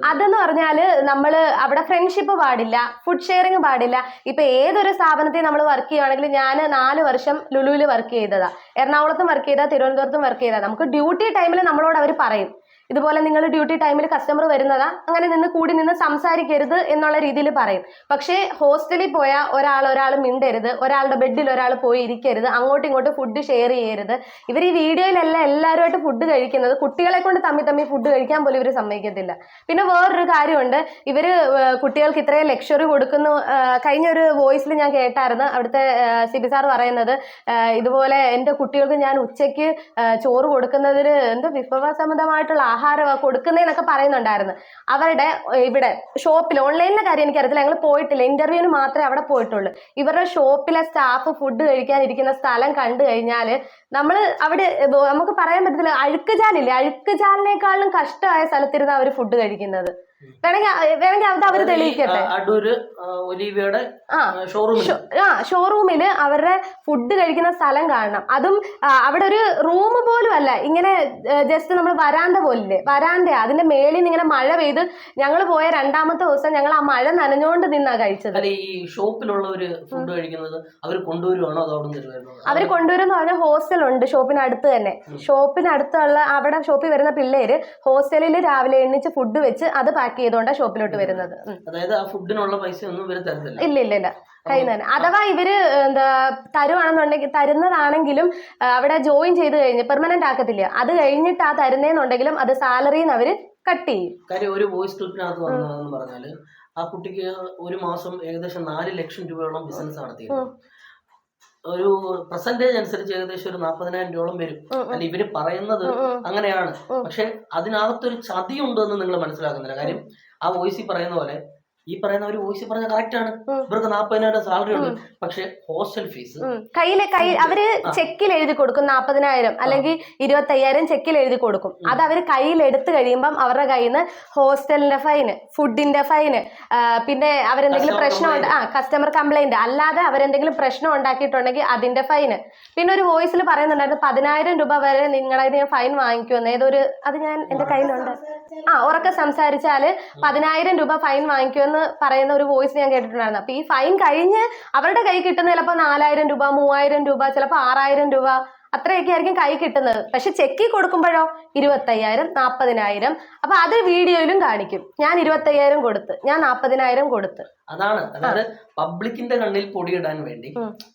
അതെന്ന് പറഞ്ഞാൽ നമ്മൾ അവിടെ ഫ്രണ്ട്ഷിപ്പ് പാടില്ല ഫുഡ് ഷെയറിങ് പാടില്ല. ഇപ്പൊ ഏതൊരു സ്ഥാപനത്തിൽ നമ്മൾ വർക്ക് ചെയ്യുവാണെങ്കിൽ ഞാൻ നാല് വർഷം ലുലുവിൽ വർക്ക് ചെയ്തതാ. എറണാകുളത്തും വർക്ക് ചെയ്താ തിരുവനന്തപുരത്തും വർക്ക് ചെയ്താ നമുക്ക് ഡ്യൂട്ടി ടൈമിൽ നമ്മളോട് അവർ പറയും. ഇതുപോലെ നിങ്ങൾ ഡ്യൂട്ടി ടൈമിൽ കസ്റ്റമർ വരുന്നതാ അങ്ങനെ നിന്ന് കൂടി നിന്ന് സംസാരിക്കരുത് എന്നുള്ള രീതിയിൽ പറയും. പക്ഷേ ഹോസ്റ്റലിൽ പോയാൽ ഒരാൾ ഒരാൾ മിണ്ടരുത് ഒരാളുടെ ബെഡിൽ ഒരാൾ പോയി ഇരിക്കരുത് അങ്ങോട്ടും ഇങ്ങോട്ടും ഫുഡ് ഷെയർ ചെയ്യരുത്. ഇവർ ഈ വീഡിയോയിലല്ല എല്ലാവരുമായിട്ട് ഫുഡ് കഴിക്കുന്നത് കുട്ടികളെ കൊണ്ട് തമ്മി തമ്മി ഫുഡ് കഴിക്കാൻ പോലും ഇവർ സമ്മതിക്കത്തില്ല. പിന്നെ വേറൊരു കാര്യമുണ്ട് ഇവർ കുട്ടികൾക്ക് ഇത്രയും ലക്ഷറി കൊടുക്കുന്നു. കഴിഞ്ഞ ഒരു വോയിസിൽ ഞാൻ കേട്ടായിരുന്നു അവിടുത്തെ സിബി സാർ പറയുന്നത് ഇതുപോലെ എന്റെ കുട്ടികൾക്ക് ഞാൻ ഉച്ചയ്ക്ക് ചോറ് കൊടുക്കുന്നതിന് എന്ത് വിഭവസമ്മതമായിട്ടുള്ള ആഹാരമാണ് കൊടുക്കുന്നതെന്നൊക്കെ പറയുന്നുണ്ടായിരുന്നു. അവരുടെ ഇവിടെ ഷോപ്പിൽ ഓൺലൈനിലെ കാര്യം എനിക്കറിയത്തില്ല. ഞങ്ങൾ പോയിട്ടില്ല. ഇന്റർവ്യൂവിന് മാത്രമേ അവിടെ പോയിട്ടുള്ളൂ. ഇവരുടെ ഷോപ്പിലെ സ്റ്റാഫ് ഫുഡ് കഴിക്കാനിരിക്കുന്ന സ്ഥലം കണ്ടു കഴിഞ്ഞാൽ നമ്മൾ അവിടെ നമുക്ക് പറയാൻ പറ്റത്തില്ല അഴുക്കുചാലില്ലേ? അഴുക്കുചാലിനേക്കാളും കഷ്ടമായ സ്ഥലത്തിരുന്ന് അവർ ഫുഡ് കഴിക്കുന്നത്. വേണമെങ്കിൽ വേണമെങ്കിൽ അത് അവർ തെളിയിക്കട്ടെ? ഒലീവയുടെ ആ ഷോറൂമിൽ അവരുടെ ഫുഡ് കഴിക്കുന്ന സ്ഥലം കാണണം. അതും അവിടെ ഒരു റൂം പോലും അല്ല. ഇങ്ങനെ ജസ്റ്റ് നമ്മൾ വരാന്ത പോലില്ലേ? വരാന്ത അതിന്റെ മേളിൽ നിന്ന് ഇങ്ങനെ മഴ പെയ്ത് ഞങ്ങൾ പോയ രണ്ടാമത്തെ ദിവസം ഞങ്ങൾ ആ മഴ നനഞ്ഞുകൊണ്ട് നിന്നാ കഴിച്ചത്. ഈ ഷോപ്പിലുള്ളവര് ഫുഡ് കഴിക്കുന്നത് അവർ കൊണ്ടുവരുവാണോ അവർ ഹോസ്റ്റൽ ഉണ്ട് ഷോപ്പിനടുത്ത് തന്നെ. ഷോപ്പിനടുത്തുള്ള അവിടെ ഷോപ്പിൽ വരുന്ന പിള്ളേര് ഹോസ്റ്റലിൽ രാവിലെ എണ്ണിച്ച് ഫുഡ് വെച്ച് അത് പാക്ക് ചെയ്തുകൊണ്ടാണ് ഷോപ്പിലോട്ട് വരുന്നത്. അതായത് ആ ഫുഡിനുള്ള പൈസ ഒന്നും ഇവർ തരുന്നില്ല. ഇല്ല ഇല്ല ഇല്ല. കയ്യിൽ നിന്ന് അഥവാ ഇവർ എന്താ തരുവാണെന്നുണ്ടെങ്കിൽ തരുന്നതാണെങ്കിലും അവിടെ ജോയിൻ ചെയ്ത് കഴിഞ്ഞ് പെർമനന്റ് ആക്കത്തില്ല. അത് കഴിഞ്ഞിട്ട് ആ തരുന്നേന്നുണ്ടെങ്കിലും അത് സാലറിന്ന് അവർ കട്ട് ചെയ്യും. കാര്യം ഒരു വോയിസ് ക്ലിപ്പിനകത്ത് വന്നതെന്ന് പറഞ്ഞാൽ ആ കുട്ടിക്ക് ഒരു മാസം ഏകദേശം നാല് ലക്ഷം രൂപയോളം ബിസിനസ് നടത്തിയിരുന്നു. ഒരു പെർസെന്റേജ് അനുസരിച്ച് ഏകദേശം ഒരു നാൽപ്പതിനായിരം രൂപയോളം വരും. അല്ല ഇവർ പറയുന്നത്. അങ്ങനെയാണ് പക്ഷെ അതിനകത്തൊരു ചതി ഉണ്ടെന്ന് നിങ്ങൾ മനസ്സിലാക്കുന്നില്ല കാര്യം ആ വോയിസിൽ പറയുന്ന പോലെ ഈ പറയുന്ന ഒരു വോയിസ് പറഞ്ഞ കറക്റ്റ് ആണ്. ഇവർക്ക് നാൽപ്പതിനായിരം സാലറി ഉണ്ട്. പക്ഷെ ഹോസ്റ്റൽ ഫീസ് കയ്യിലെ കൈ അവർ ചെക്കിൽ എഴുതി കൊടുക്കും നാപ്പതിനായിരം അല്ലെങ്കിൽ ഇരുപത്തയ്യായിരം ചെക്കിൽ എഴുതി കൊടുക്കും. അത് അവർ കയ്യിൽ എടുത്തു കഴിയുമ്പം അവരുടെ കയ്യിൽ നിന്ന് ഹോസ്റ്റലിന്റെ ഫൈന് ഫുഡിന്റെ ഫൈന് പിന്നെ അവരെന്തെങ്കിലും പ്രശ്നം ആ കസ്റ്റമർ കംപ്ലൈന്റ് അല്ലാതെ അവരെന്തെങ്കിലും പ്രശ്നം ഉണ്ടാക്കിയിട്ടുണ്ടെങ്കിൽ അതിന്റെ ഫൈന് പിന്നെ ഒരു വോയിസിൽ പറയുന്നുണ്ടായിരുന്നു പതിനായിരം രൂപ വരെ നിങ്ങളെ ഞാൻ ഫൈൻ വാങ്ങിക്കുമെന്ന്. ഏതൊരു അത് ഞാൻ എന്റെ കയ്യിലുണ്ട്. ആ ഉറക്കെ സംസാരിച്ചാൽ പതിനായിരം രൂപ ഫൈൻ വാങ്ങിക്കുമെന്ന് പറയുന്ന ഒരു വോയിസ് ഞാൻ കേട്ടിട്ടുണ്ടായിരുന്നു. അപ്പൊ ഈ ഫൈൻ കഴിഞ്ഞ് അവരുടെ കൈ കിട്ടുന്ന ചിലപ്പോൾ നാലായിരം രൂപ മൂവായിരം രൂപ ചിലപ്പോൾ ആറായിരം രൂപ അത്രയൊക്കെ ആയിരിക്കും കൈ കിട്ടുന്നത്. പക്ഷെ ചെക്കി കൊടുക്കുമ്പോഴോ? ഇരുപത്തയ്യായിരം നാൽപ്പതിനായിരം അപ്പൊ അത് വീഡിയോയിലും കാണിക്കും. ഞാൻ ഇരുപത്തയ്യായിരം കൊടുത്ത് ഞാൻ നാൽപ്പതിനായിരം കൊടുത്ത്. അതാണ്. അതായത് പബ്ലിക്കിന്റെ കണ്ണിൽ പൊടിയിടാൻ വേണ്ടി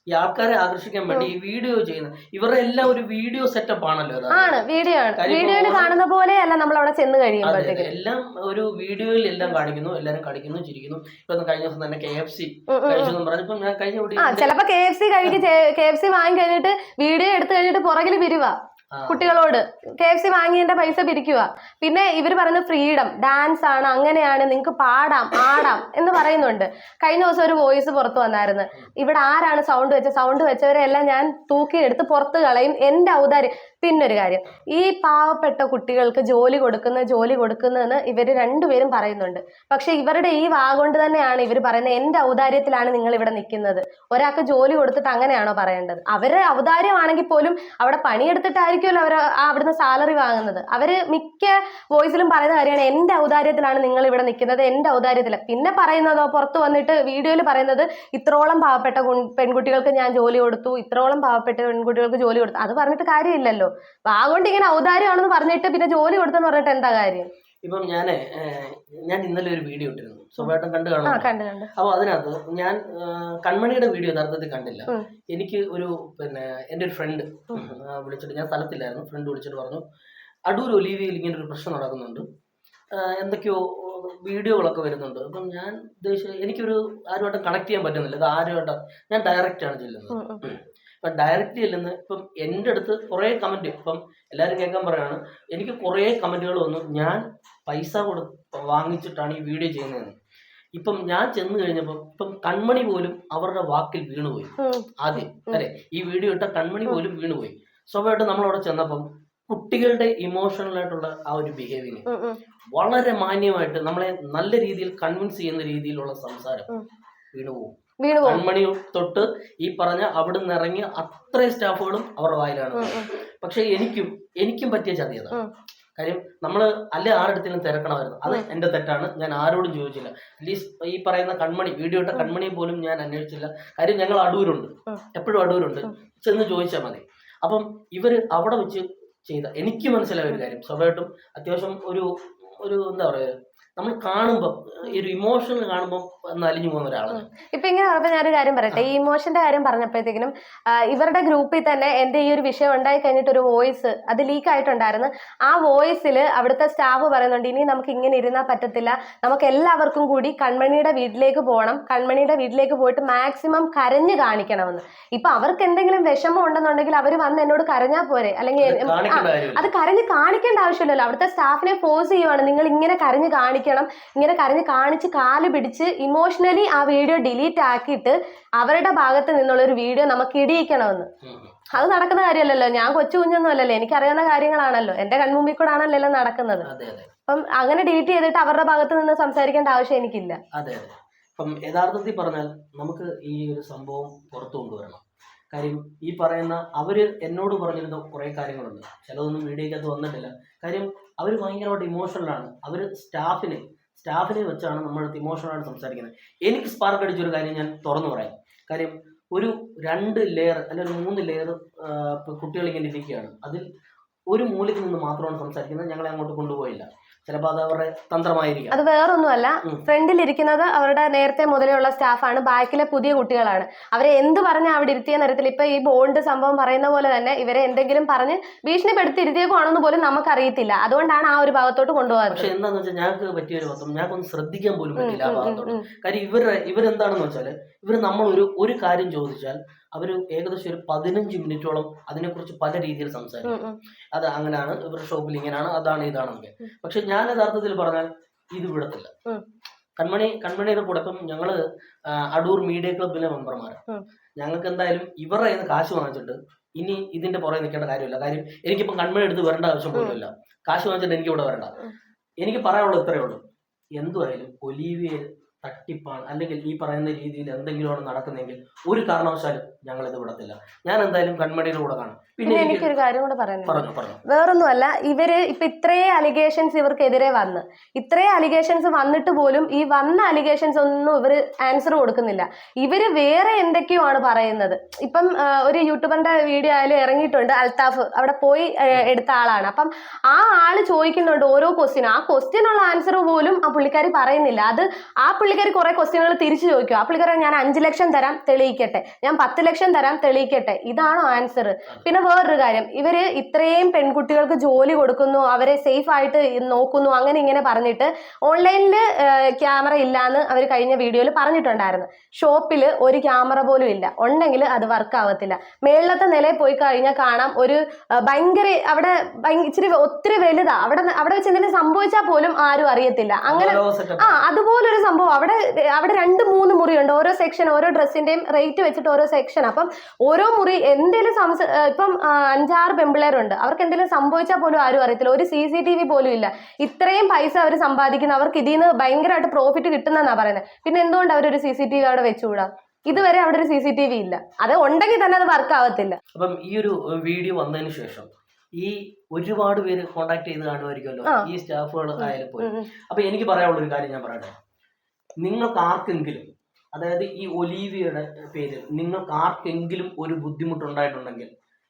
ഈ ആൾക്കാരെ ആകർഷിക്കാൻ വേണ്ടി ഈ വീഡിയോ ചെയ്യുന്ന ഇവരുടെ എല്ലാം ഒരു വീഡിയോ സെറ്റപ്പ് ആണല്ലോ. ആണ്. വീഡിയോ ആണ്. വീഡിയോയിൽ കാണുന്ന പോലെയല്ല നമ്മൾ അവിടെ ചെന്ന് കഴിയുമ്പോഴത്തേക്ക്. എല്ലാം ഒരു വീഡിയോയിൽ എല്ലാം കാണിക്കുന്നു. എല്ലാരും കളിക്കുന്നു ചിരിക്കുന്നു. ഇപ്പൊ കഴിഞ്ഞ ദിവസം തന്നെ കെ എഫ് സി കഴിച്ചു പറഞ്ഞപ്പോ ഞാൻ കഴിഞ്ഞ ചിലപ്പോ കെ എഫ് സി കഴിക്ക് കെ എഫ് സി വാങ്ങി കഴിഞ്ഞിട്ട് വീഡിയോ എടുത്തു കഴിഞ്ഞിട്ട് പുറകിൽ പിരിവാ. ആ. കുട്ടികളോട് കെ എഫ് സി വാങ്ങിയതിന്റെ പൈസ പിരിക്കുക. പിന്നെ ഇവർ പറയുന്നത് ഫ്രീഡം ഡാൻസ് ആണ് അങ്ങനെയാണ് നിങ്ങൾക്ക് പാടാം ആടാം എന്ന് പറയുന്നുണ്ട്. കഴിഞ്ഞ ദിവസം ഒരു വോയിസ് പുറത്തു വന്നായിരുന്നു. ഇവിടെ ആരാണ് സൗണ്ട് വെച്ച? സൗണ്ട് വെച്ചവരെല്ലാം ഞാൻ തൂക്കിയെടുത്ത് പുറത്ത് കളയും. എന്റെ ഔദാര്യം പിന്നൊരു കാര്യം. ഈ പാവപ്പെട്ട കുട്ടികൾക്ക് ജോലി കൊടുക്കുന്ന ജോലി കൊടുക്കുന്നതെന്ന് ഇവർ രണ്ടുപേരും പറയുന്നുണ്ട്. പക്ഷെ ഇവരുടെ ഈ വാ കൊണ്ട് തന്നെയാണ് ഇവർ പറയുന്നത് എന്റെ ഔദാര്യത്തിലാണ് നിങ്ങൾ ഇവിടെ നിൽക്കുന്നത്. ഒരാൾക്ക് ജോലി കൊടുത്തിട്ട് അങ്ങനെയാണോ പറയേണ്ടത്? അവരെ ഔദാര്യമാണെങ്കിൽ പോലും അവിടെ പണിയെടുത്തിട്ടായിരിക്കുമല്ലോ അവർ അവിടുന്ന് സാലറി വാങ്ങുന്നത്. അവർ മിക്ക വോയിസിലും പറയുന്ന കാര്യമാണ് എന്റെ ഔദാര്യത്തിലാണ് നിങ്ങൾ ഇവിടെ നിൽക്കുന്നത് എന്റെ ഔദാര്യത്തിൽ പിന്നെ പറയുന്നതോ പുറത്ത് വന്നിട്ട് വീഡിയോയിൽ പറയുന്നത് ഇത്രോളം പാവപ്പെട്ട പെൺകുട്ടികൾക്ക് ഞാൻ ജോലി കൊടുത്തു ഇത്രോളം പാവപ്പെട്ട പെൺകുട്ടികൾക്ക് ജോലി കൊടുത്തു. അത് പറഞ്ഞിട്ട് കാര്യമില്ലല്ലോ. വാ കൊണ്ട് ഇങ്ങനെ ഔദാര്യമാണെന്ന് പറഞ്ഞിട്ട് പിന്നെ ജോലി കൊടുത്തെന്ന് പറഞ്ഞിട്ട് എന്താ കാര്യം? ഇപ്പം ഞാൻ ഞാൻ ഇന്നലെ ഒരു വീഡിയോ ഇട്ടിരുന്നു. സ്വഭാവം കണ്ടു കാണും അപ്പോൾ അതിനകത്ത് ഞാൻ കൺമണിയുടെ വീഡിയോ യഥാർത്ഥത്തിൽ കണ്ടില്ല. എനിക്ക് ഒരു പിന്നെ എന്റെ ഒരു ഫ്രണ്ട് വിളിച്ചിട്ട് ഞാൻ സ്ഥലത്തില്ലായിരുന്നു. ഫ്രണ്ട് വിളിച്ചിട്ട് പറഞ്ഞു അടൂർ ഒലീവിയിൽ ഇങ്ങനെ ഒരു പ്രശ്നം നടക്കുന്നുണ്ട്. എന്തൊക്കെയോ വീഡിയോകളൊക്കെ വരുന്നുണ്ട്. അപ്പം ഞാൻ ഉദ്ദേശിച്ചത് എനിക്കൊരു ആരുമായിട്ടും കണക്ട് ചെയ്യാൻ പറ്റുന്നില്ല. ഇത് ആരുമായിട്ട് ഞാൻ ഡയറക്റ്റ് ആണ് ചെല്ലുന്നത്. ഇപ്പം ഡയറക്റ്റ് ചെല്ലുന്ന ഇപ്പം എന്റെ അടുത്ത് കുറേ കമന്റ് ഇപ്പം എല്ലാവരും കേൾക്കാൻ പറയാണ്. എനിക്ക് കുറേ കമന്റുകൾ വന്നു. ഞാൻ പൈസ കൊടു വാങ്ങിച്ചിട്ടാണ് ഈ വീഡിയോ ചെയ്യുന്നതെന്ന്. ഇപ്പം ഞാൻ ചെന്ന് കഴിഞ്ഞപ്പോൾ ഇപ്പം കൺമണി പോലും അവരുടെ വാക്കിൽ വീണുപോയി. ആദ്യം അല്ലെ? ഈ വീഡിയോ ഇട്ട കൺമണി പോലും വീണുപോയി. സ്വാഭാവികമായിട്ട് നമ്മളവിടെ ചെന്നപ്പം കുട്ടികളുടെ ഇമോഷണൽ ആയിട്ടുള്ള ആ ഒരു ബിഹേവിയർ. വളരെ മാന്യമായിട്ട് നമ്മളെ നല്ല രീതിയിൽ കൺവിൻസ് ചെയ്യുന്ന രീതിയിലുള്ള സംസാരം വീണുപോകും. വീണു പോകും കൺമണി തൊട്ട് ഈ പറഞ്ഞ അവിടെ നിന്ന് ഇറങ്ങിയ അത്രയും സ്റ്റാഫുകളും അവരുടെ വായിലാണ്. പക്ഷെ എനിക്കും എനിക്കും പറ്റിയ ചതിയത്. കാര്യം നമ്മൾ അല്ലെ ആരുടെത്തിലും തിരക്കണമായിരുന്നു. അത് എന്റെ തെറ്റാണ്. ഞാൻ ആരോടും ചോദിച്ചില്ല. അറ്റ്ലീസ്റ്റ് ഈ പറയുന്ന കൺമണി വീഡിയോ ഇട്ട കൺമണിയെ പോലും ഞാൻ അന്വേഷിച്ചില്ല. കാര്യം ഞങ്ങൾ അടൂരുണ്ട്. എപ്പോഴും അടൂരുണ്ട്. ചെന്ന് ചോദിച്ചാൽ മതി. അപ്പം ഇവർ അവിടെ വെച്ച് ചെയ്ത എനിക്ക് മനസ്സിലായ ഒരു കാര്യം. സ്വാഭാവികമായിട്ടും അത്യാവശ്യം ഒരു ഒരു എന്താ പറയുക നമ്മൾ കാണുമ്പോൾ ഒരു ഇമോഷൻ കാണുമ്പോൾ നലിഞ്ഞു പോകുന്ന ഒരാളാണ്. ഇപ്പൊ ഇങ്ങനെ പറഞ്ഞപ്പോൾ ഞാനൊരു കാര്യം പറയട്ടെ. ഈ ഇമോഷന്റെ കാര്യം പറഞ്ഞപ്പോഴത്തേക്കിനും ഇവരുടെ ഗ്രൂപ്പിൽ തന്നെ എന്റെ ഈ ഒരു വിഷയം ഉണ്ടായി കഴിഞ്ഞിട്ട് ഒരു വോയിസ് അത് ലീക്ക് ആയിട്ടുണ്ടായിരുന്നു. ആ വോയിസിൽ അവിടുത്തെ സ്റ്റാഫ് പറയുന്നുണ്ട് ഇനി നമുക്ക് ഇങ്ങനെ ഇരുന്നാൽ പറ്റത്തില്ല. നമുക്ക് എല്ലാവർക്കും കൂടി കൺമണിയുടെ വീട്ടിലേക്ക് പോകണം കൺമണിയുടെ വീട്ടിലേക്ക് പോയിട്ട് മാക്സിമം കരഞ്ഞു കാണിക്കണമെന്ന്. ഇപ്പൊ അവർക്ക് എന്തെങ്കിലും വിഷമം ഉണ്ടെന്നുണ്ടെങ്കിൽ അവർ വന്ന് എന്നോട് കരഞ്ഞാൽ പോരെ. അല്ലെങ്കിൽ അത് കരഞ്ഞ് കാണിക്കേണ്ട ആവശ്യമില്ലല്ലോ. അവിടുത്തെ സ്റ്റാഫിനെ ഫോഴ്സ് ചെയ്യുവാണ്. നിങ്ങൾ ഇങ്ങനെ കരഞ്ഞ് കാണിക്കണം ഇങ്ങനെ കരഞ്ഞ് കാണിച്ച് കാൽ പിടിച്ച് ഇമോഷണലി ആ വീഡിയോ ഡിലീറ്റ് ആക്കിയിട്ട് അവരുടെ ഭാഗത്ത് നിന്നുള്ള ഒരു വീഡിയോ നമുക്ക് ഇടിയിക്കണമെന്ന്. അത് നടക്കുന്ന കാര്യമല്ലല്ലോ. ഞാൻ കൊച്ചു കുഞ്ഞൊന്നും അല്ലല്ലോ. എനിക്കറിയാവുന്ന കാര്യങ്ങളാണല്ലോ. എന്റെ കൺമുമ്പിൽ കൂടെ ആണല്ലോ എല്ലാം നടക്കുന്നത് അപ്പം അങ്ങനെ ഡിലീറ്റ് ചെയ്തിട്ട് അവരുടെ ഭാഗത്ത് നിന്ന് സംസാരിക്കേണ്ട ആവശ്യം എനിക്കില്ല. അതെ അപ്പം യഥാർത്ഥത്തിൽ പറഞ്ഞാൽ നമുക്ക് ഈ ഒരു സംഭവം പുറത്തു കൊണ്ടുവരണം. കാര്യം ഈ പറയുന്ന അവർ എന്നോട് പറഞ്ഞിരുന്ന കുറേ കാര്യങ്ങളുണ്ട്. ചിലതൊന്നും വീഡിയോക്കകത്ത് വന്നിട്ടില്ല. കാര്യം അവർ ഭയങ്കരമായിട്ട് ഇമോഷണലാണ് അവർ സ്റ്റാഫിനെ സ്റ്റാഫിനെ വെച്ചാണ് നമ്മൾ ഇമോഷണലായിട്ട് സംസാരിക്കുന്നത്. എനിക്ക് സ്പാർക്ക് അടിച്ചൊരു കാര്യം ഞാൻ തുറന്നു പറയാം. കാര്യം ഒരു രണ്ട് ലെയർ അല്ലെങ്കിൽ മൂന്ന് ലെയർ കുട്ടികൾ ഇങ്ങനെ ഇരിക്കുകയാണ്. അതിൽ ഒരു മൂലയ്ക്ക് നിന്ന് മാത്രമാണ് സംസാരിക്കുന്നത്. ഞങ്ങളെ അങ്ങോട്ട് കൊണ്ടുപോയില്ല. ചിലപ്പോൾ അത് അവരുടെ തന്ത്രമായിരിക്കും. അത് വേറൊന്നുമല്ല. ഫ്രണ്ടിൽ ഇരിക്കുന്നത് അവരുടെ നേരത്തെ മുതലേ ഉള്ള സ്റ്റാഫാണ് ബാക്കിലെ പുതിയ കുട്ടികളാണ്. അവരെ എന്ത് പറഞ്ഞ അവിടെ ഇരുത്തിയ നേരത്തിൽ ഇപ്പൊ ഈ ബോണ്ട് സംഭവം പറയുന്ന പോലെ തന്നെ ഇവരെ എന്തെങ്കിലും പറഞ്ഞ് ഭീഷണിപ്പെടുത്തി ഇരുത്തിയേക്കുവാണെന്ന് പോലും നമുക്ക് അറിയത്തില്ല അതുകൊണ്ടാണ് ആ ഒരു ഭാഗത്തോട്ട് കൊണ്ടുപോകാറ് പക്ഷെ എന്താന്ന് വെച്ചാൽ ഞങ്ങൾക്ക് പറ്റിയ ഒരു പത്രം ഞങ്ങൾക്കൊന്ന് ശ്രദ്ധിക്കാൻ പോലും പറ്റില്ല ആ ഭാഗത്തോട്ട്. കാര്യം ഇവരുടെ ഇവരെന്താണെന്ന് വെച്ചാൽ ഇവർ നമ്മൾ ഒരു ഒരു കാര്യം ചോദിച്ചാൽ അവർ ഏകദേശം ഒരു പതിനഞ്ച് മിനിറ്റോളം അതിനെക്കുറിച്ച് പല രീതിയിൽ സംസാരിക്കും. അത് അങ്ങനെയാണ് ഇവരുടെ ഷോപ്പിൽ ഇങ്ങനെയാണ് അതാണ് ഇതാണെങ്കിൽ പക്ഷെ ഞാൻ യഥാർത്ഥത്തിൽ പറഞ്ഞാൽ ഇത് വിടത്തില്ല. കൺമണി കൺമണിയുടെ കൂടെ ഇപ്പം ഞങ്ങൾ അടൂർ മീഡിയ ക്ലബിലെ മെമ്പർമാരാണ് ഞങ്ങൾക്ക് എന്തായാലും ഇവരുടെ കയ്യിൽ നിന്ന് കാശ് വാങ്ങിച്ചിട്ട് ഇനി ഇതിന്റെ പുറകെ നിൽക്കേണ്ട കാര്യമില്ല. കാര്യം എനിക്കിപ്പം കൺമണി എടുത്ത് വരേണ്ട ആവശ്യം പോലുമില്ല കാശ് വാങ്ങിച്ചിട്ട് എനിക്ക് ഇവിടെ വരണ്ട എനിക്ക് പറയാനുള്ളത് ഇത്രയേ ഉള്ളൂ. എന്തുമായാലും ഒലീവിയെ തട്ടിപ്പാണ്. അല്ലെങ്കിൽ ഈ പറയുന്ന രീതിയിൽ എന്തെങ്കിലുമാണ് നടക്കുന്നതെങ്കിൽ ഒരു കാരണവശാലും ഞങ്ങളിത് വിടത്തില്ല. ഞാൻ എന്തായാലും കൺമണിയുടെ കൂടെ കാണും. പിന്നെ പിന്നെ എനിക്ക് എനിക്കൊരു കാര്യം കൂടെ പറയാനുണ്ട് വേറൊന്നുമല്ല ഇവർ ഇപ്പൊ ഇത്രയും അലിഗേഷൻസ് ഇവർക്കെതിരെ വന്ന്. ഇത്രയും അലിഗേഷൻസ് വന്നിട്ട് പോലും ഈ വന്ന അലിഗേഷൻസ് ഒന്നും ഇവർ ആൻസർ കൊടുക്കുന്നില്ല. ഇവർ വേറെ എന്തൊക്കെയോ ആണ് പറയുന്നത്? ഇപ്പം ഒരു യൂട്യൂബറിന്റെ വീഡിയോ ആയാലും ഇറങ്ങിയിട്ടുണ്ട് അൽത്താഫ് അവിടെ പോയി എടുത്ത ആളാണ്. അപ്പം ആ ആൾ ചോദിക്കുന്നുണ്ട് ഓരോ ക്വസ്റ്റ്യനും ആ ക്വസ്റ്റ്യനുള്ള ആൻസർ പോലും ആ പുള്ളിക്കാരി പറയുന്നില്ല. അത് ആ പുള്ളിക്കാരി കുറെ ക്വസ്റ്റ്യനുകൾ തിരിച്ചു ചോദിക്കും. ആ പുള്ളിക്കാരെ ഞാൻ അഞ്ച് ലക്ഷം തരാം തെളിയിക്കട്ടെ. ഞാൻ പത്ത് ലക്ഷം തരാം തെളിയിക്കട്ടെ. ഇതാണോ ആൻസർ പിന്നെ വേറൊരു കാര്യം. ഇവർ ഇത്രയും പെൺകുട്ടികൾക്ക് ജോലി കൊടുക്കുന്നു അവരെ സേഫ് ആയിട്ട് നോക്കുന്നു അങ്ങനെ ഇങ്ങനെ പറഞ്ഞിട്ട് ഓൺലൈനിൽ ക്യാമറ ഇല്ലാന്ന് അവർ കഴിഞ്ഞ വീഡിയോയിൽ പറഞ്ഞിട്ടുണ്ടായിരുന്നു. ഷോപ്പിൽ ഒരു ക്യാമറ പോലും ഇല്ല. ഉണ്ടെങ്കിൽ അത് വർക്ക് ആവത്തില്ല. മേളത്തെ നിലയിൽ പോയി കഴിഞ്ഞാൽ കാണാം ഒരു ഭയങ്കര അവിടെ ഇച്ചിരി ഒത്തിരി വലുതാ. അവിടെ അവിടെ വെച്ച് എന്തെങ്കിലും സംഭവിച്ചാൽ പോലും ആരും അറിയത്തില്ല. അങ്ങനെ. ആ അതുപോലൊരു സംഭവം. അവിടെ അവിടെ രണ്ട് മൂന്ന് മുറിയുണ്ട്. ഓരോ സെക്ഷൻ ഓരോ ഡ്രസ്സിന്റെയും റേറ്റ് വെച്ചിട്ട് ഓരോ സെക്ഷൻ അപ്പം ഓരോ മുറി എന്തെങ്കിലും സംസ ഇപ്പം അഞ്ചാറ് പെമ്പിള്ളേരുണ്ട്. അവർക്ക് എന്തെങ്കിലും സംഭവിച്ചാൽ പോലും ആരും അറിയത്തില്ല. ഒരു സി സി ടി വി പോലും ഇല്ല. ഇത്രയും പൈസ അവർ സമ്പാദിക്കുന്ന അവർക്ക് ഇതിൽ നിന്ന് ഭയങ്കരമായിട്ട് പ്രോഫിറ്റ് കിട്ടുന്നതെന്നാണ് പറയുന്നത് പിന്നെ എന്തുകൊണ്ട് അവരൊരു സി സി ടി വി അവിടെ വെച്ചുകൂടാ? ഇതുവരെ അവിടെ ഒരു സി സി ടി വി ഇല്ല. അത് ഉണ്ടെങ്കിൽ തന്നെ അത് വർക്ക് ആവത്തില്ല. അപ്പം ഈ ഒരു വീഡിയോ വന്നതിന് ശേഷം ഈ ഒരുപാട് പേര് കോണ്ടാക്ട് ചെയ്ത് കാണുമായിരിക്കുമല്ലോ? ഈ സ്റ്റാഫുകൾ ആയാലും പോലും. അപ്പൊ എനിക്ക് പറയാനുള്ള ഒരു കാര്യം ഞാൻ പറയട്ടെ. നിങ്ങൾക്ക് ആർക്കെങ്കിലും അതായത് ഈ ഒലീവിയുടെ പേര് നിങ്ങൾക്ക് ആർക്കെങ്കിലും ഒരു ബുദ്ധിമുട്ടുണ്ടായിട്ടുണ്ടെങ്കിൽ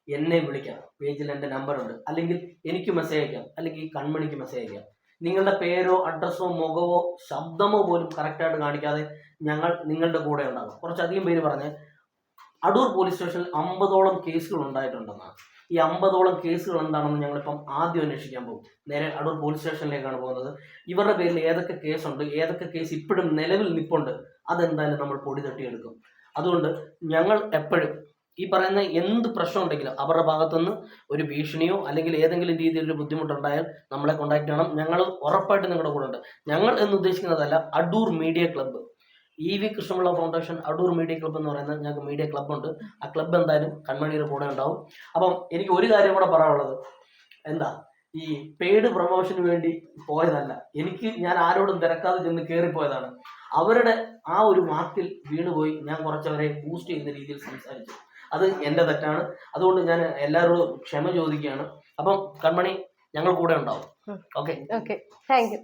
എന്നെ വിളിക്കാം പേജിൽ എന്റെ നമ്പറുണ്ട്. അല്ലെങ്കിൽ എനിക്ക് മെസ്സേജ് അയക്കാം. അല്ലെങ്കിൽ ഈ കൺമണിക്ക് മെസ്സേജ് അയക്കാം. നിങ്ങളുടെ പേരോ അഡ്രസ്സോ മുഖമോ ശബ്ദമോ പോലും കറക്റ്റായിട്ട് കാണിക്കാതെ ഞങ്ങൾ നിങ്ങളുടെ കൂടെ ഉണ്ടാകും. കുറച്ചധികം പേര് പറഞ്ഞ് അടൂർ പോലീസ് സ്റ്റേഷനിൽ അമ്പതോളം കേസുകൾ ഉണ്ടായിട്ടുണ്ടെന്നാണ്. ഈ അമ്പതോളം കേസുകൾ എന്താണെന്ന് ഞങ്ങളിപ്പം ആദ്യം അന്വേഷിക്കാൻ പോകും. നേരെ അടൂർ പോലീസ് സ്റ്റേഷനിലേക്കാണ് പോകുന്നത്. ഇവരുടെ പേരിൽ ഏതൊക്കെ കേസുണ്ട് ഏതൊക്കെ കേസ് ഇപ്പോഴും നിലവിൽ നിൽപ്പുണ്ട് അതെന്തായാലും നമ്മൾ പൊടി തട്ടിയെടുക്കും. അതുകൊണ്ട് ഞങ്ങൾ എപ്പോഴും ഈ പറയുന്ന എന്ത് പ്രശ്നം ഉണ്ടെങ്കിലും അവരുടെ ഭാഗത്തുനിന്ന് ഒരു ഭീഷണിയോ അല്ലെങ്കിൽ ഏതെങ്കിലും രീതിയിൽ ഒരു ബുദ്ധിമുട്ടുണ്ടായാൽ നമ്മളെ കോൺടാക്ട് ചെയ്യണം. ഞങ്ങൾ ഉറപ്പായിട്ട് നിങ്ങളുടെ കൂടെ ഉണ്ട്. ഞങ്ങൾ എന്ന് ഉദ്ദേശിക്കുന്നതല്ല Adoor media club E V കൃഷ്ണമുള്ള foundation Adoor media club എന്ന് പറയുന്നത് ഞങ്ങൾക്ക് മീഡിയ ക്ലബ്ബുണ്ട് ആ ക്ലബ്ബ് എന്തായാലും കൺമണിയുടെ കൂടെ ഉണ്ടാവും. അപ്പം എനിക്ക് ഒരു കാര്യം കൂടെ പറയാനുള്ളത്. എന്താ? ഈ പെയ്ഡ് പ്രൊമോഷന് വേണ്ടി പോയതല്ല. എനിക്ക് ഞാൻ ആരോടും തിരക്കാതെ ചെന്ന് കയറിപ്പോയതാണ് അവരുടെ ആ ഒരു വാക്കിൽ വീണുപോയി ഞാൻ കുറച്ചവരെ ബൂസ്റ്റ് ചെയ്യുന്ന രീതിയിൽ സംസാരിച്ചു. അത് എന്റെ തെറ്റാണ്. അതുകൊണ്ട് ഞാൻ എല്ലാവരോടും ക്ഷമ ചോദിക്കുകയാണ്. അപ്പം കൺമണി ഞങ്ങൾ കൂടെ ഉണ്ടാവും. ഓക്കെ. ഓക്കെ. Thank you.